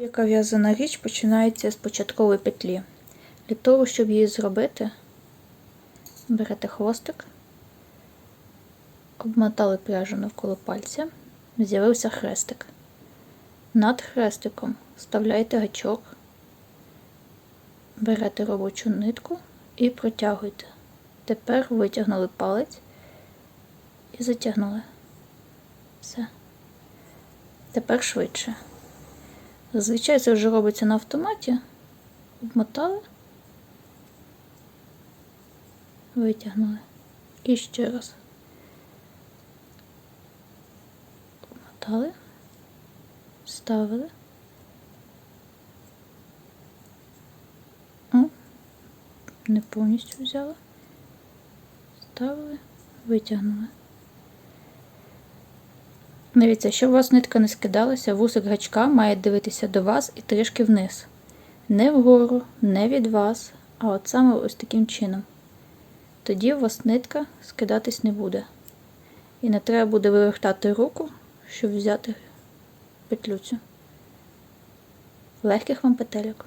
Яка в'язана річ починається з початкової петлі. Для того, щоб її зробити, берете хвостик, обмотали пряжу навколо пальця, з'явився хрестик. Над хрестиком вставляєте гачок, берете робочу нитку і протягуєте. Тепер витягнули палець і затягнули. Все. Тепер швидше. Зазвичай це вже робиться на автоматі. Обмотали, витягнули. І ще раз. Обмотали, ставили. О, не повністю взяла. Ставили, витягнули. Дивіться, щоб у вас нитка не скидалася, вусик гачка має дивитися до вас і трішки вниз. Не вгору, не від вас, а от саме ось таким чином. Тоді у вас нитка скидатись не буде. І не треба буде вивертати руку, щоб взяти петлю цю. Легких вам петельок.